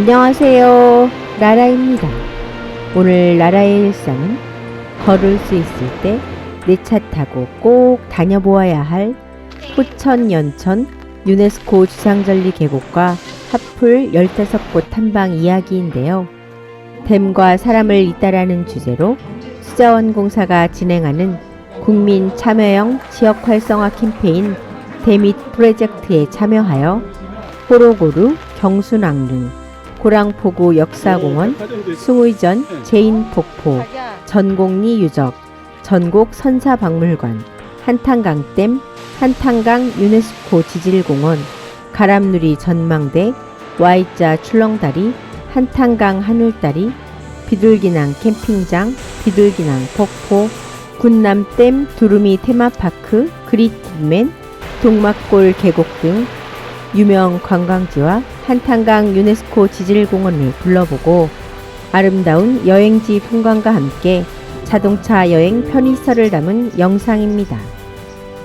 안녕하세요. 라라입니다. 오늘 라라의 일상은 걸을 수 있을 때 내 차 타고 꼭 다녀보아야 할 호천 연천 유네스코 주상절리 계곡과 하풀 15곳 탐방 이야기인데요. 댐과 사람을 잇따라는 주제로 수자원 공사가 진행하는 국민 참여형 지역 활성화 캠페인 데밋 프로젝트에 참여하여 호로고루 경순왕릉 고랑포구 역사공원 숭의전 제인폭포 전곡리 유적 전곡 선사박물관 한탄강댐 한탄강 유네스코 지질공원 가람누리 전망대 Y자 출렁다리 한탄강 하늘다리 비둘기낭 캠핑장 비둘기낭 폭포 군남댐 두루미 테마파크 그리팅맨 동막골 계곡 등 유명 관광지와 한탄강 유네스코 지질공원을 둘러보고 아름다운 여행지 풍광과 함께 자동차 여행 편의서를 담은 영상입니다.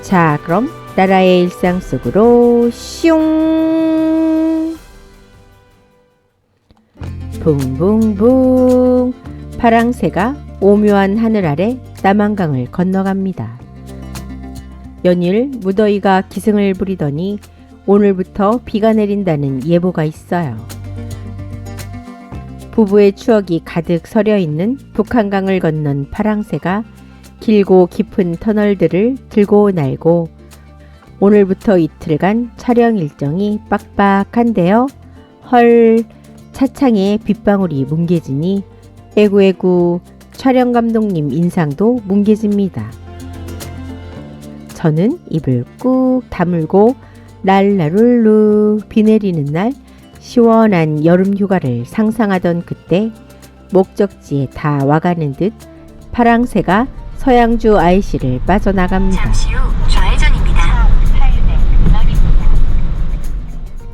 자, 그럼 나라의 일상 속으로 슝! 붕붕붕 파랑새가 오묘한 하늘 아래 남한강을 건너갑니다. 연일 무더위가 기승을 부리더니 오늘부터 비가 내린다는 예보가 있어요. 부부의 추억이 가득 서려 있는 북한강을 건넌 파랑새가 길고 깊은 터널들을 들고 날고 오늘부터 이틀간 촬영 일정이 빡빡한데요. 헐, 차창에 빗방울이 뭉개지니 에구에구 촬영 감독님 인상도 뭉개집니다. 저는 입을 꾹 다물고 랄라룰루 비 내리는 날 시원한 여름 휴가를 상상하던 그때 목적지에 다 와가는 듯 파랑새가 서양주 IC를 빠져나갑니다. 잠시 후 좌회전입니다.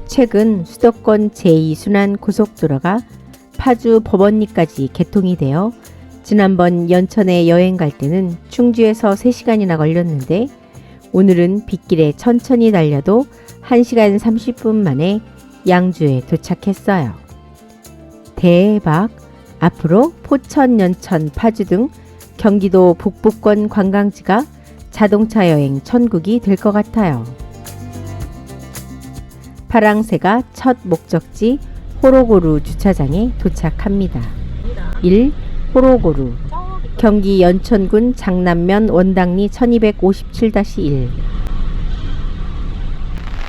최근 수도권 제2순환 고속도로가 파주 법원리까지 개통이 되어 지난번 연천에 여행 갈 때는 충주에서 3시간이나 걸렸는데 오늘은 빗길에 천천히 달려도 1시간 30분 만에 양주에 도착했어요. 대박! 앞으로 포천, 연천, 파주 등 경기도 북부권 관광지가 자동차 여행 천국이 될 것 같아요. 파랑새가 첫 목적지 호로고루 주차장에 도착합니다. 1. 호로고루 경기 연천군 장남면 원당리 1257-1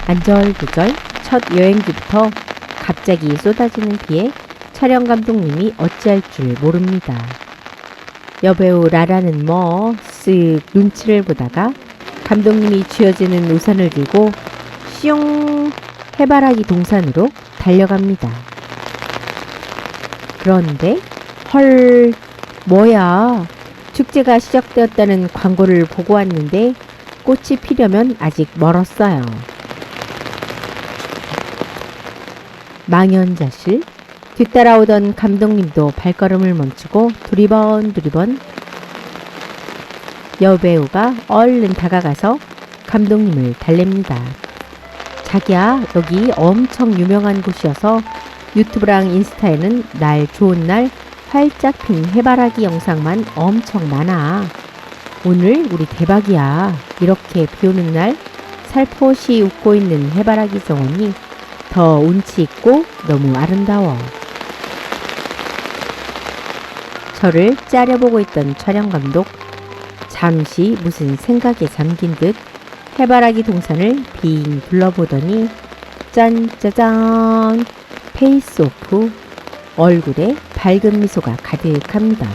안절부절 첫 여행지부터 갑자기 쏟아지는 비에 촬영 감독님이 어찌할 줄 모릅니다. 여배우 라라는 뭐 쓱 눈치를 보다가 감독님이 쥐어지는 우산을 들고 슝 해바라기 동산으로 달려갑니다. 그런데 헐 뭐야 축제가 시작되었다는 광고를 보고 왔는데 꽃이 피려면 아직 멀었어요. 망연자실 뒤따라오던 감독님도 발걸음을 멈추고 두리번 두리번 여배우가 얼른 다가가서 감독님을 달랩니다. 자기야 여기 엄청 유명한 곳이어서 유튜브랑 인스타에는 날 좋은 날 활짝 핀 해바라기 영상만 엄청 많아. 오늘 우리 대박이야. 이렇게 비 오는 날 살포시 웃고 있는 해바라기 정원이 더 운치 있고 너무 아름다워. 저를 짜려보고 있던 촬영 감독 잠시 무슨 생각에 잠긴 듯 해바라기 동산을 빙 둘러보더니 짠짜잔 페이스 오프 얼굴에 밝은 미소가 가득합니다.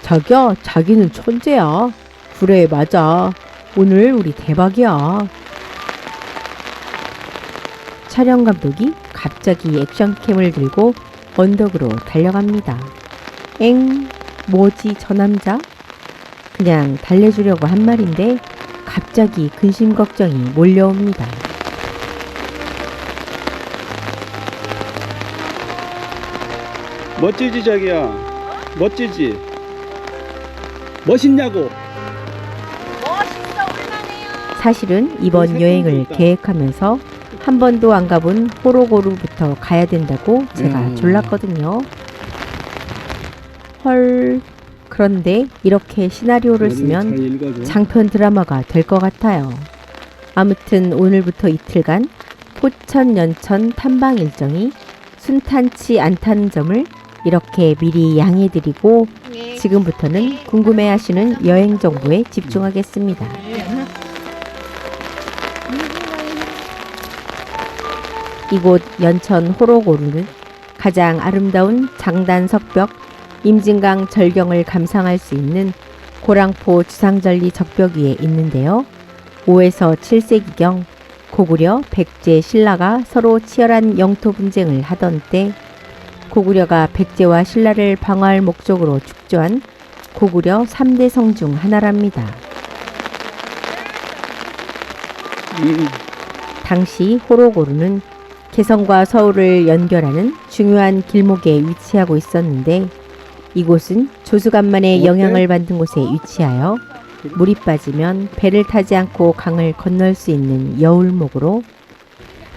자기야, 자기는 천재야. 그래, 맞아. 오늘 우리 대박이야. 촬영 감독이 갑자기 액션캠을 들고 언덕으로 달려갑니다. 엥, 뭐지 저 남자? 그냥 달래주려고 한 말인데 갑자기 근심 걱정이 몰려옵니다. 멋지지 자기야 멋지지 멋있냐고 사실은 이번 여행을 계획하면서 한 번도 안 가본 호로고루부터 가야 된다고 제가 음. 졸랐거든요. 헐. 그런데 이렇게 시나리오를 쓰면. 장편 드라마가 될 것 같아요. 아무튼 오늘부터 이틀간 포천 연천 탐방 일정이 순탄치 않다는 점을 이렇게 미리 양해드리고 지금부터는 궁금해하시는 여행 정보에 집중하겠습니다. 이곳 연천 호로고루는 가장 아름다운 장단 석벽 임진강 절경을 감상할 수 있는 고랑포 주상절리 적벽 위에 있는데요. 5에서 7세기경 고구려, 백제, 신라가 서로 치열한 영토 분쟁을 하던 때 고구려가 백제와 신라를 방어할 목적으로 축조한 고구려 3대 성 중 하나랍니다. 음, 당시 호로고루는 개성과 서울을 연결하는 중요한 길목에 위치하고 있었는데 이곳은 조수간만의? 영향을 받은 곳에 위치하여 물이 빠지면 배를 타지 않고 강을 건널 수 있는 여울목으로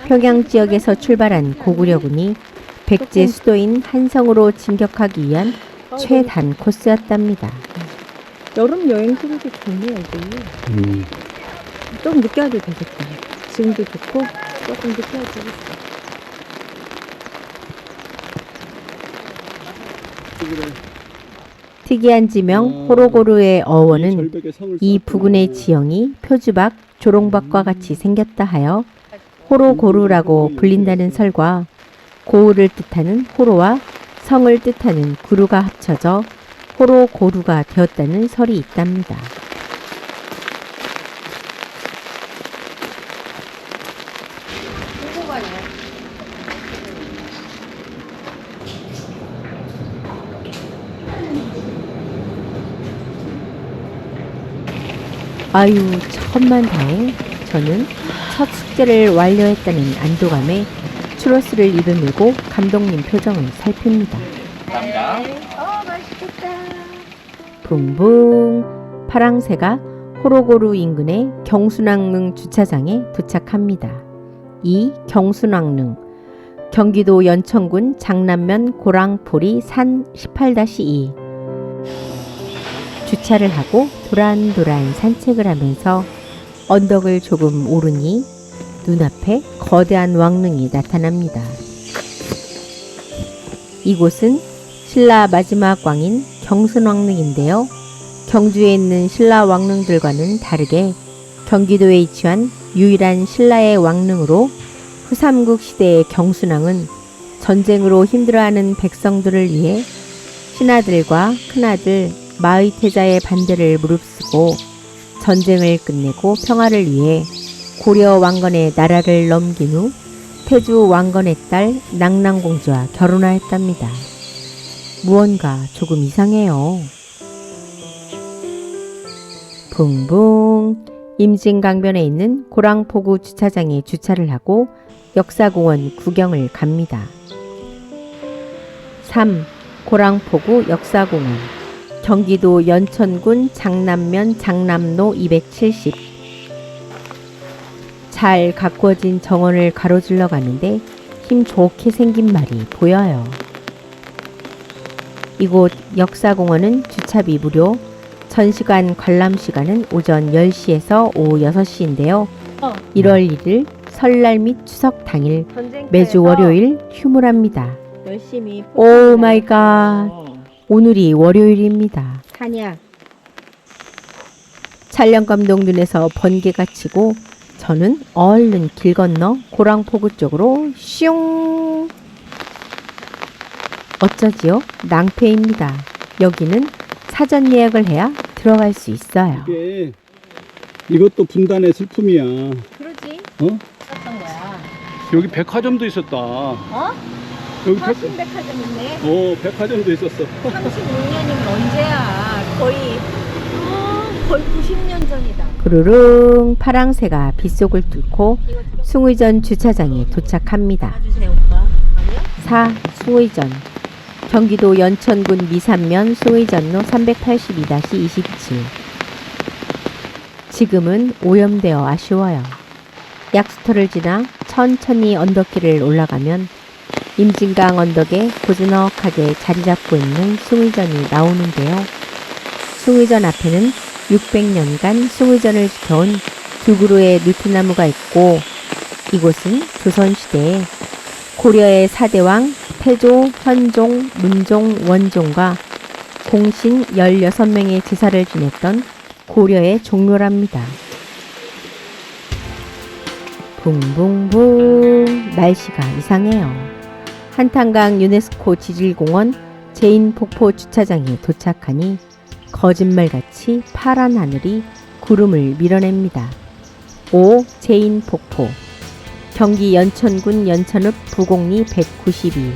평양 지역에서 출발한 고구려군이 백제 수도인 한성으로 진격하기 위한 최단 코스였답니다. 여름 여행 후기도 좋네요, 이게. 음. 좀 늦게 와도 되겠다. 지금도 좋고 조금 늦게 와도 되겠어. 그래. 특이한 지명 아, 호로고루의 이 어원은 이. 부근의 지형이 표주박, 조롱박과 같이 생겼다 하여 호로고루라고 불린다는 설과 고우를 뜻하는 호로와 성을 뜻하는 구루가 합쳐져 호로고루가 되었다는 설이 있답니다. 아유 천만 다행 저는 첫 숙제를 완료했다는 안도감에 추러스를 입에 물고 감독님 표정을 살핍니다. 붕붕 파랑새가 호로고루 인근의 경순왕릉 주차장에 도착합니다. 이 경순왕릉 경기도 연천군 장남면 고랑포리 산 18-2 주차를 하고 도란도란 산책을 하면서 언덕을 조금 오르니 눈앞에 거대한 왕릉이 나타납니다. 이곳은 신라 마지막 왕인 경순왕릉인데요. 경주에 있는 신라 왕릉들과는 다르게 경기도에 위치한 유일한 신라의 왕릉으로 후삼국 시대의 경순왕은 전쟁으로 힘들어하는 백성들을 위해 신하들과 큰아들 마의태자의 반대를 무릅쓰고 전쟁을 끝내고 평화를 위해 고려 왕건의 나라를 넘긴 후 태주 왕건의 딸 낭랑공주와 결혼하였답니다. 무언가 조금 이상해요. 붕붕 임진강변에 있는 고랑포구 주차장에 주차를 하고 역사공원 구경을 갑니다. 3. 고랑포구 역사공원 경기도 연천군 장남면 장남로 270. 잘 가꾸어진 정원을 가로질러 가는데 힘 좋게 생긴 말이 보여요. 이곳 역사공원은 주차비 무료, 전시관 관람 시간은 오전 10시에서 오후 6시인데요. 1월 1일 설날 및 추석 당일 매주 월요일 휴무랍니다. 열심히 오 마이 갓. 오늘이 월요일입니다. 하냐 촬영 감독 눈에서 번개가 치고 저는 얼른 길 건너 고랑포구 쪽으로 슝. 어쩌지요? 낭패입니다. 여기는 사전 예약을 해야 들어갈 수 있어요. 이게 이것도 분단의 슬픔이야. 그러지 어? 썼던 거야 여기 백화점도 있었다. 어? 여기 백, 화신백화점 있네 어 백화점도 있었어. 36년이면 언제야 거의 어, 거의 90년 전이다 부르릉 파랑새가 빗속을 뚫고 숭의전 주차장에 도착합니다. 주세요 오빠 아니야? 4. 숭의전 경기도 연천군 미산면 숭의전로 382-27 지금은 오염되어 아쉬워요. 약수터를 지나 천천히 언덕길을 올라가면 임진강 언덕에 고즈넉하게 자리 잡고 있는 숭의전이 나오는데요. 숭의전 앞에는 600년간 숭의전을 지켜온 두 그루의 느티나무가 있고 이곳은 조선시대에 고려의 사대왕 태조, 현종, 문종, 원종과 공신 16명의 제사를 지냈던 고려의 종묘랍니다. 붕붕붕 날씨가 이상해요. 한탄강 유네스코 지질공원 제인 폭포 주차장에 도착하니 거짓말같이 파란 하늘이 구름을 밀어냅니다. 오 제인 폭포 경기 연천군 연천읍 부곡리 192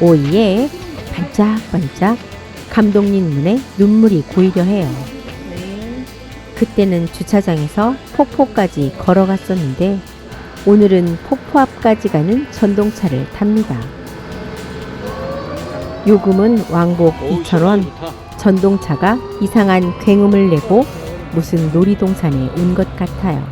오이에 반짝반짝 감독님 눈에 눈물이 고이려 해요. 네. 그때는 주차장에서 폭포까지 걸어갔었는데 오늘은 폭포 앞까지 가는 전동차를 탑니다. 요금은 왕복 2,000원, 전동차가 이상한 굉음을 내고 무슨 놀이동산에 온 것 같아요.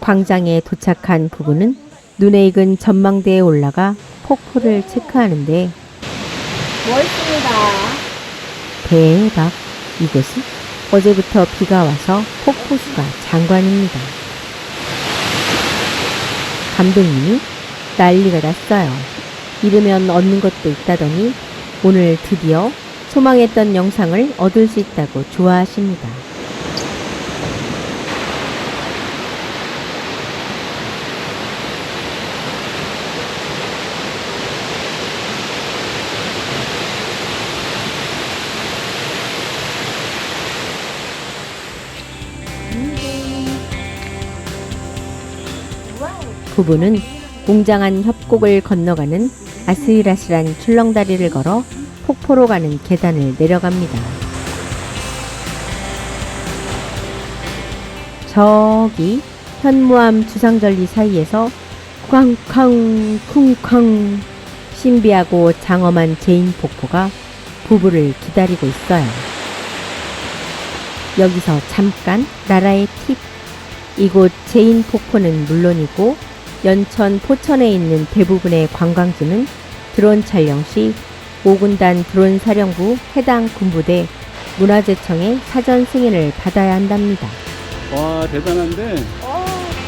광장에 도착한 부부는 눈에 익은 전망대에 올라가 폭포를 체크하는데 멋있습니다. 대박! 이곳은 어제부터 비가 와서 폭포수가 장관입니다. 감독님이 난리가 났어요. 이르면 얻는 것도 있다더니 오늘 드디어 소망했던 영상을 얻을 수 있다고 좋아하십니다. 부부는 웅장한 협곡을 건너가는 아슬아슬한 출렁다리를 걸어 폭포로 가는 계단을 내려갑니다. 저기 현무암 주상절리 사이에서 쾅쾅 쿵쾅 신비하고 장엄한 제인 폭포가 부부를 기다리고 있어요. 여기서 잠깐 나라의 팁. 이곳 제인 폭포는 물론이고 연천 포천에 있는 대부분의 관광지는 드론 촬영 시 5군단 드론 사령부 해당 군부대 문화재청의 사전 승인을 받아야 한답니다. 와 대단한데. 어,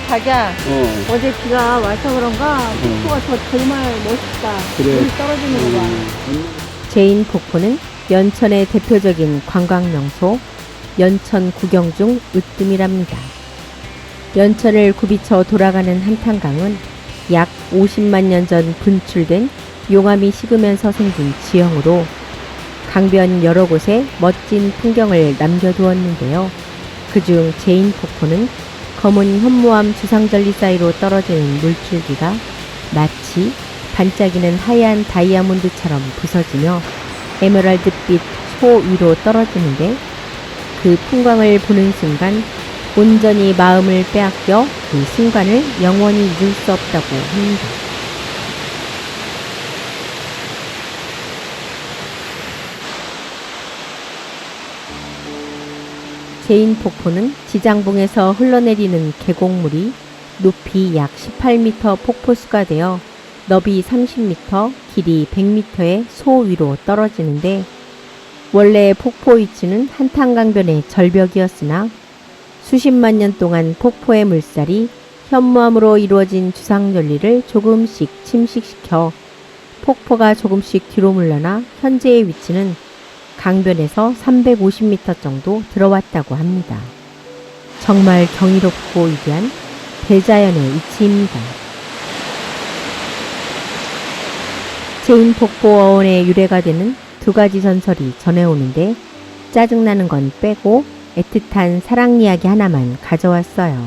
자기야. 어. 어제 비가 와서 그런가 폭포가 더 정말 멋있다. 그래. 물이 떨어지는 거 봐. 음, 제인 폭포는 연천의 대표적인 관광 명소 연천 구경 중 으뜸이랍니다. 연천을 굽이쳐 돌아가는 한탄강은 약 50만 년 전 분출된 용암이 식으면서 생긴 지형으로 강변 여러 곳에 멋진 풍경을 남겨두었는데요. 그중 제인 폭포는 검은 현무암 주상절리 사이로 떨어지는 물줄기가 마치 반짝이는 하얀 다이아몬드처럼 부서지며 에메랄드빛 소 위로 떨어지는데 그 풍광을 보는 순간 온전히 마음을 빼앗겨 그 순간을 영원히 잊을 수 없다고 합니다. 제인 폭포는 지장봉에서 흘러내리는 계곡물이 높이 약 18m 폭포수가 되어 너비 30m, 길이 100m의 소 위로 떨어지는데 원래 폭포 위치는 한탄강변의 절벽이었으나 수십만 년 동안 폭포의 물살이 현무암으로 이루어진 주상절리를 조금씩 침식시켜 폭포가 조금씩 뒤로 물러나 현재의 위치는 강변에서 350m 정도 들어왔다고 합니다. 정말 경이롭고 위대한 대자연의 위치입니다. 제인 폭포 어원의 유래가 되는 두 가지 전설이 전해오는데 짜증나는 건 빼고 애틋한 사랑 이야기 하나만 가져왔어요.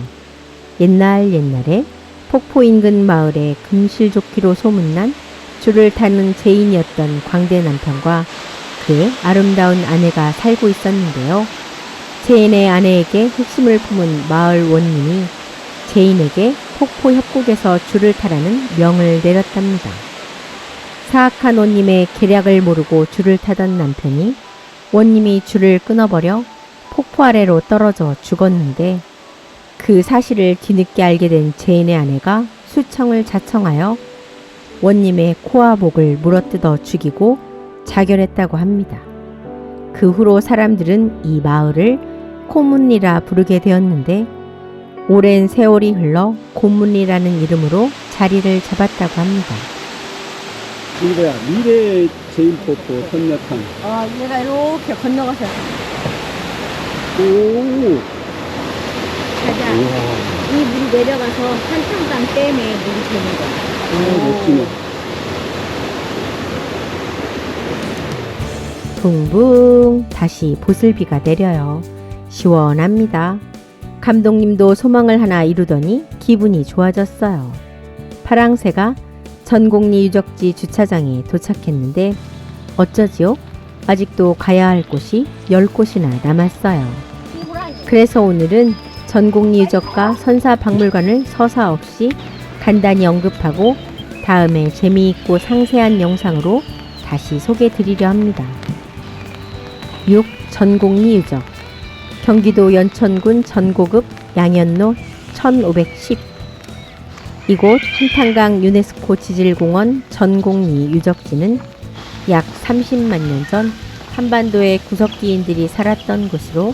옛날 옛날에 폭포 인근 마을에 금실좋기로 소문난 줄을 타는 제인이었던 광대 남편과 그의 아름다운 아내가 살고 있었는데요. 제인의 아내에게 흑심을 품은 마을 원님이 제인에게 폭포 협곡에서 줄을 타라는 명을 내렸답니다. 사악한 원님의 계략을 모르고 줄을 타던 남편이 원님이 줄을 끊어버려 폭포 아래로 떨어져 죽었는데 그 사실을 뒤늦게 알게 된 제인의 아내가 수청을 자청하여 원님의 코와 목을 물어뜯어 죽이고 자결했다고 합니다. 그 후로 사람들은 이 마을을 코문리라 부르게 되었는데 오랜 세월이 흘러 고문리라는 이름으로 자리를 잡았다고 합니다. 이거야 미래 제인폭포 선녀탕. 아, 얘가 이렇게 건너가서 오. 우와. 이 물이 내려가서 한탄강 댐에 물이 되는 거야. 아, 멋지네. 붕붕 다시 보슬비가 내려요. 시원합니다. 감독님도 소망을 하나 이루더니 기분이 좋아졌어요. 파랑새가 전곡리 유적지 주차장에 도착했는데 어쩌지요? 아직도 가야 할 곳이 10곳이나 남았어요. 그래서 오늘은 전곡리 유적과 선사 박물관을 서사 없이 간단히 언급하고 다음에 재미있고 상세한 영상으로 다시 소개 드리려 합니다. 6. 전곡리 유적 경기도 연천군 전고급 양현로 1510 이곳 한탄강 유네스코 지질공원 전곡리 유적지는 약 30만 년 전 한반도의 구석기인들이 살았던 곳으로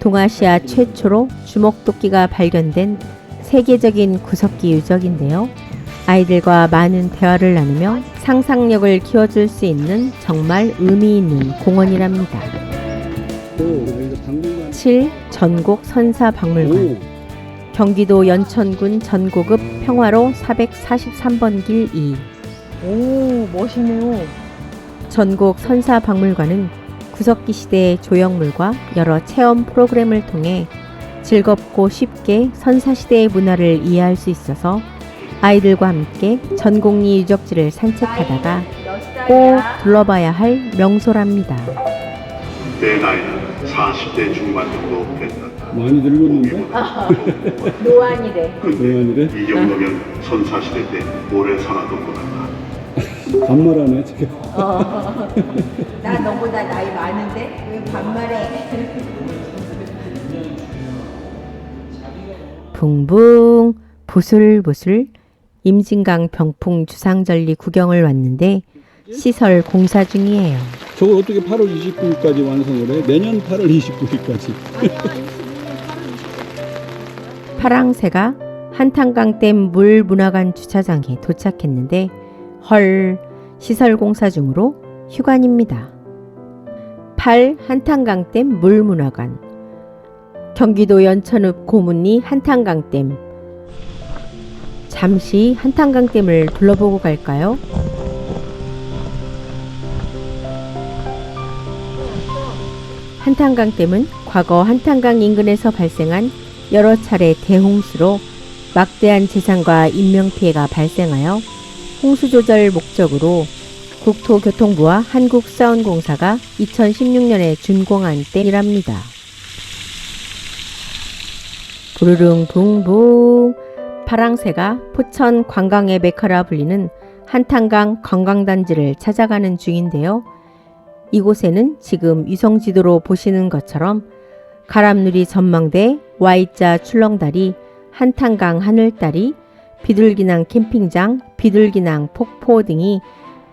동아시아 최초로 주먹도끼가 발견된 세계적인 구석기 유적인데요. 아이들과 많은 대화를 나누며 상상력을 키워줄 수 있는 정말 의미 있는 공원이랍니다. 오, 여기서 박물관. 7. 전곡 선사박물관 오. 경기도 연천군 전고급 평화로 443번 길 2. 오, 멋있네요. 전곡 선사 박물관은 구석기 시대의 조형물과 여러 체험 프로그램을 통해 즐겁고 쉽게 선사 시대의 문화를 이해할 수 있어서 아이들과 함께 전곡리 유적지를 산책하다가 꼭 둘러봐야 할 명소랍니다. 내 나이는 40대 중반 정도 된다. 많이 늙었는데? 노안이래. 노안이래? 이 정도면 선사시대 때 오래 살았던 것 같다. 반말하네 지금. 나 너보다 나이 많은데 왜 반말해? 붕붕 부슬부슬 임진강 병풍 주상절리 구경을 왔는데 시설 공사 중이에요. 저걸 어떻게 8월 29일까지 완성을 해? 내년 8월 29일까지. 파랑새가 한탄강댐 물문화관 주차장에 도착했는데 헐 시설 공사 중으로 휴관입니다. 8. 한탄강댐 물문화관 경기도 연천읍 고문리 한탄강댐 잠시 한탄강댐을 둘러보고 갈까요? 한탄강댐은 과거 한탄강 인근에서 발생한 여러 차례 대홍수로 막대한 재산과 인명피해가 발생하여 홍수 조절 목적으로 국토교통부와 한국사운공사가 2016년에 준공한 댐이랍니다. 부르릉 붕붕 파랑새가 포천 관광의 메카라 불리는 한탄강 관광단지를 찾아가는 중인데요. 이곳에는 지금 위성지도로 보시는 것처럼 가람누리 전망대, Y자 출렁다리, 한탄강 하늘다리, 비둘기낭 캠핑장, 비둘기낭 폭포 등이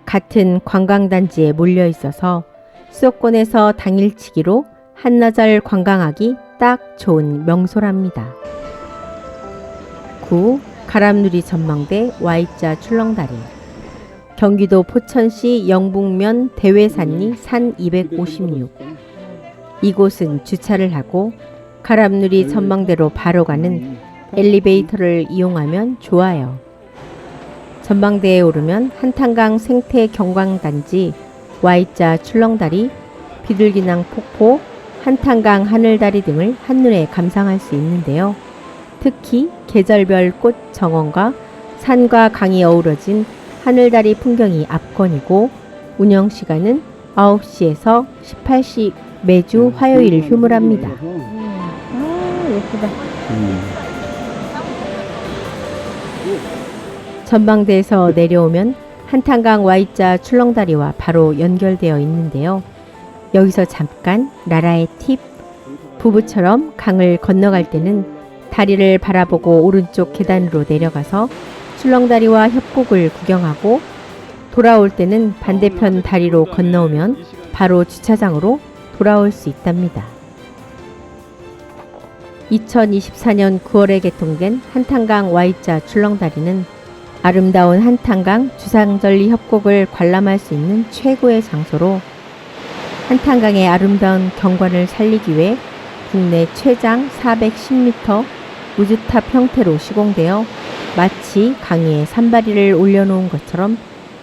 같은 관광단지에 몰려 있어서 수도권에서 당일치기로 한나절 관광하기 딱 좋은 명소랍니다. 9. 가람누리 전망대 Y자 출렁다리 경기도 포천시 영북면 대회산리 산 256 이곳은 주차를 하고 가람누리 전망대로 바로 가는 엘리베이터를 이용하면 좋아요. 전망대에 오르면 한탄강 생태 경광단지, Y자 출렁다리, 비둘기낭 폭포, 한탄강 하늘다리 등을 한눈에 감상할 수 있는데요. 특히 계절별 꽃 정원과 산과 강이 어우러진 하늘다리 풍경이 압권이고 운영 시간은 9시에서 18시 매주 화요일 휴무랍니다. 아, 예쁘다. 음. 전망대에서 내려오면 한탄강 Y자 출렁다리와 바로 연결되어 있는데요. 여기서 잠깐 나라의 팁. 부부처럼 강을 건너갈 때는 다리를 바라보고 오른쪽 계단으로 내려가서 출렁다리와 협곡을 구경하고 돌아올 때는 반대편 다리로 건너오면 바로 주차장으로 돌아올 수 있답니다. 2024년 9월에 개통된 한탄강 Y자 출렁다리는 아름다운 한탄강 주상절리 협곡을 관람할 수 있는 최고의 장소로 한탄강의 아름다운 경관을 살리기 위해 국내 최장 410m 우주탑 형태로 시공되어 마치 강위에 산바리를 올려놓은 것처럼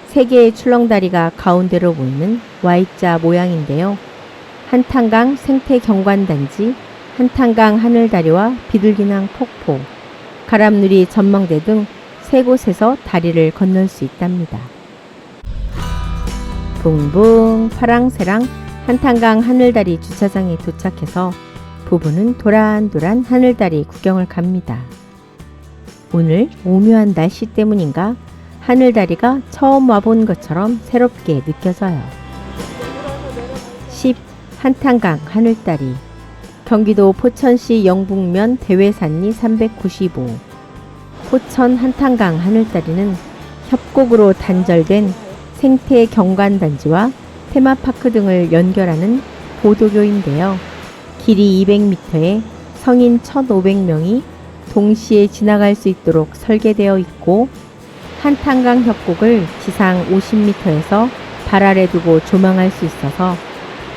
세 개의 출렁다리가 가운데로 보이는 Y자 모양인데요. 한탄강 생태경관단지, 한탄강 하늘다리와 비둘기낭 폭포, 가람누리 전망대 등 세 곳에서 다리를 건널 수 있답니다. 붕붕 파랑새랑 한탄강 하늘다리 주차장에 도착해서 부부는 도란도란 하늘다리 구경을 갑니다. 오늘 오묘한 날씨 때문인가 하늘다리가 처음 와본 것처럼 새롭게 느껴져요. 10. 한탄강 하늘다리 경기도 포천시 영북면 대회산리 395 포천 한탄강 하늘다리는 협곡으로 단절된 생태 경관단지와 테마파크 등을 연결하는 보도교인데요. 길이 200m에 성인 1,500명이 동시에 지나갈 수 있도록 설계되어 있고 한탄강 협곡을 지상 50m에서 발 아래 두고 조망할 수 있어서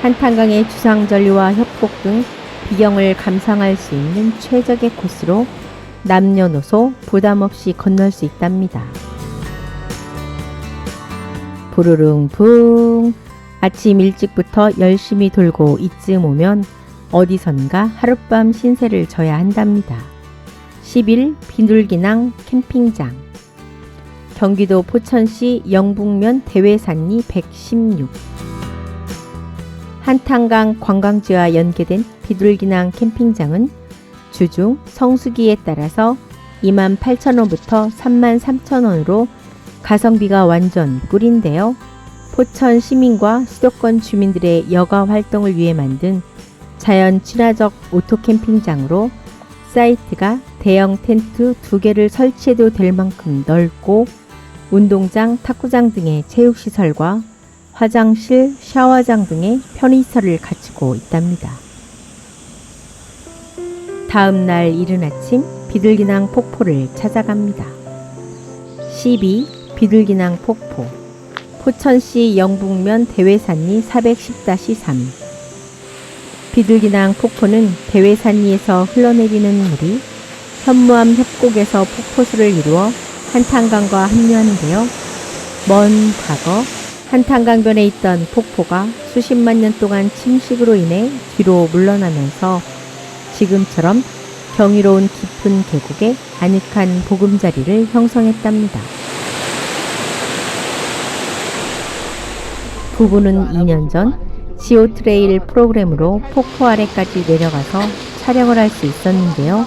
한탄강의 주상절리와 협곡 등 비경을 감상할 수 있는 최적의 코스로 남녀노소 부담 없이 건널 수 있답니다. 부르릉붕 아침 일찍부터 열심히 돌고 이쯤 오면 어디선가 하룻밤 신세를 져야 한답니다. 10일 비둘기낭 캠핑장 경기도 포천시 영북면 대회산리 116 한탄강 관광지와 연계된 비둘기낭 캠핑장은 주중 성수기에 따라서 28,000원부터 33,000원으로 가성비가 완전 꿀인데요. 포천 시민과 수도권 주민들의 여가 활동을 위해 만든 자연 친화적 오토 캠핑장으로 사이트가 대형 텐트 두 개를 설치해도 될 만큼 넓고 운동장, 탁구장 등의 체육시설과 화장실, 샤워장 등의 편의시설을 갖추고 있답니다. 다음 날 이른 아침 비둘기낭 폭포를 찾아갑니다. 12. 비둘기낭 폭포 포천시 영북면 대회산리 410-3 비둘기낭 폭포는 대회산리에서 흘러내리는 물이 현무암 협곡에서 폭포수를 이루어 한탄강과 합류하는데요. 먼 과거 한탄강변에 있던 폭포가 수십만 년 동안 침식으로 인해 뒤로 물러나면서 지금처럼 경이로운 깊은 계곡에 아늑한 보금자리를 형성했답니다. 부부는 2년 전 지오 트레일 프로그램으로 폭포 아래까지 내려가서 촬영을 할 수 있었는데요.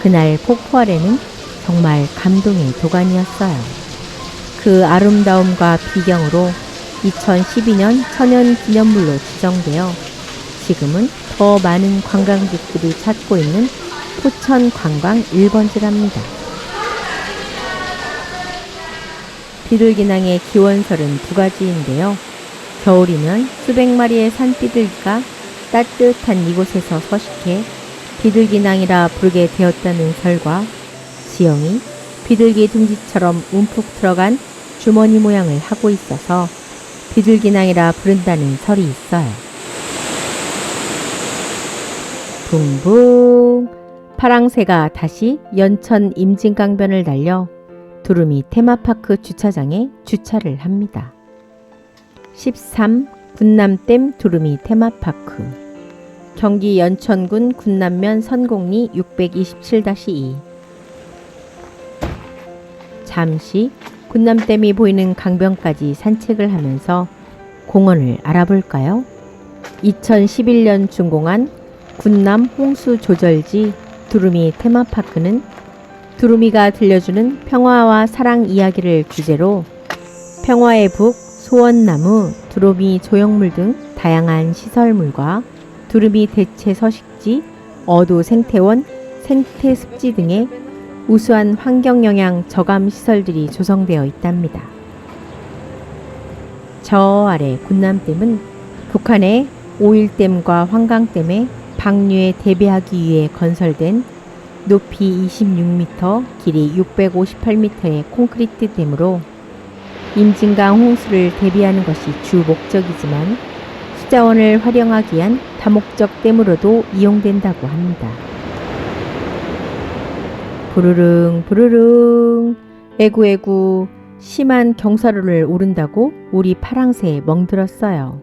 그날 폭포 아래는 정말 감동의 도가니였어요. 그 아름다움과 비경으로 2012년 천연 기념물로 지정되어 지금은 더 많은 관광객들이 찾고 있는 포천 관광 1번지랍니다. 비둘기낭의 기원설은 두 가지인데요. 겨울이면 수백 마리의 산비둘기가 따뜻한 이곳에서 서식해 비둘기낭이라 부르게 되었다는 설과 지형이 비둘기 둥지처럼 움푹 들어간 주머니 모양을 하고 있어서 비둘기낭이라 부른다는 설이 있어요. 붕붕 파랑새가 다시 연천 임진강변을 달려 두루미 테마파크 주차장에 주차를 합니다. 13. 군남댐 두루미 테마파크 경기 연천군 군남면 선곡리 627-2 잠시 군남댐이 보이는 강변까지 산책을 하면서 공원을 알아볼까요? 2011년 준공한 군남 홍수 조절지 두루미 테마파크는 두루미가 들려주는 평화와 사랑 이야기를 주제로 평화의 북, 소원나무, 두루미 조형물 등 다양한 시설물과 두루미 대체 서식지, 어도 생태원, 생태 습지 등의 우수한 환경 영향 저감 시설들이 조성되어 있답니다. 저 아래 군남댐은 북한의 오일댐과 황강댐에 방류에 대비하기 위해 건설된 높이 26m, 길이 658m의 콘크리트 댐으로 임진강 홍수를 대비하는 것이 주 목적이지만 수자원을 활용하기 위한 다목적 댐으로도 이용된다고 합니다. 부르릉 부르릉 에구에구 심한 경사로를 오른다고 우리 파랑새에 멍들었어요.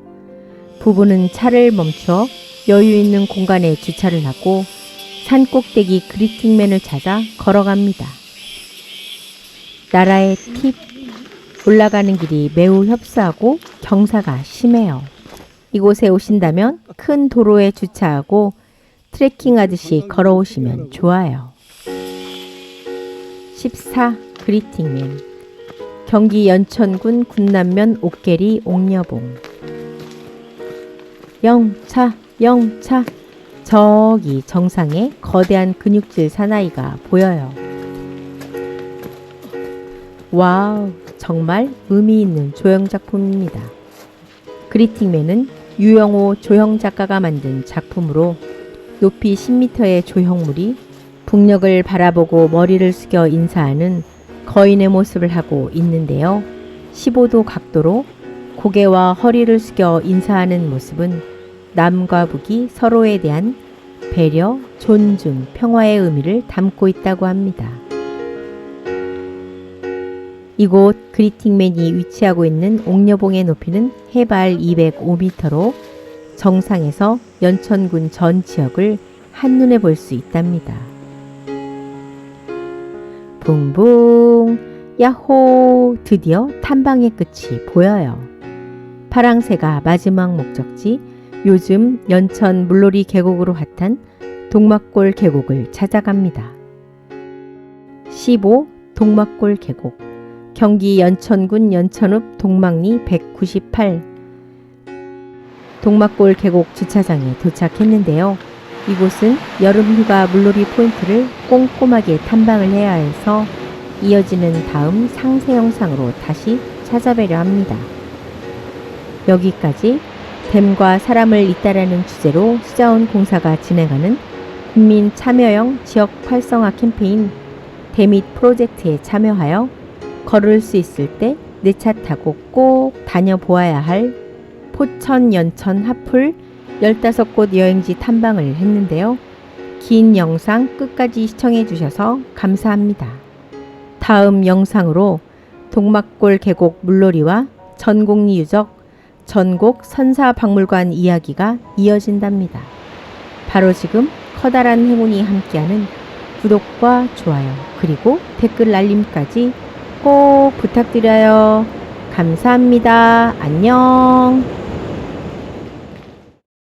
부부는 차를 멈춰 여유 있는 공간에 주차를 하고 산 꼭대기 그리팅맨을 찾아 걸어갑니다. 나라의 팁 올라가는 길이 매우 협소하고 경사가 심해요. 이곳에 오신다면 큰 도로에 주차하고 트레킹하듯이 걸어오시면 좋아요. 14. 그리팅맨 경기 연천군 군남면 옥계리 옥녀봉 영차 영차 저기 정상에 거대한 근육질 사나이가 보여요. 와우 정말 의미 있는 조형 작품입니다. 그리팅맨은 유영호 조형 작가가 만든 작품으로 높이 10m의 조형물이 북녘을 바라보고 머리를 숙여 인사하는 거인의 모습을 하고 있는데요. 15도 각도로 고개와 허리를 숙여 인사하는 모습은 남과 북이 서로에 대한 배려, 존중, 평화의 의미를 담고 있다고 합니다. 이곳 그리팅맨이 위치하고 있는 옥녀봉의 높이는 해발 205m로 정상에서 연천군 전 지역을 한눈에 볼 수 있답니다. 붕붕 야호 드디어 탐방의 끝이 보여요. 파랑새가 마지막 목적지 요즘 연천 물놀이 계곡으로 핫한 동막골 계곡을 찾아갑니다. 15 동막골 계곡 경기 연천군 연천읍 동막리 198 동막골 계곡 주차장에 도착했는데요. 이곳은 여름휴가 물놀이 포인트를 꼼꼼하게 탐방을 해야 해서 이어지는 다음 상세 영상으로 다시 찾아뵈려 합니다. 여기까지 댐과 사람을 잇따라는 주제로 수자원 공사가 진행하는 국민 참여형 지역 활성화 캠페인 데밋 프로젝트에 참여하여 걸을 수 있을 때 내 차 타고 꼭 다녀보아야 할 포천 연천 하풀 15곳 여행지 탐방을 했는데요. 긴 영상 끝까지 시청해 주셔서 감사합니다. 다음 영상으로 동막골 계곡 물놀이와 전곡리 유적 전곡 선사박물관 이야기가 이어진답니다. 바로 지금 커다란 행운이 함께하는 구독과 좋아요 그리고 댓글 알림까지 꼭 부탁드려요. 감사합니다. 안녕.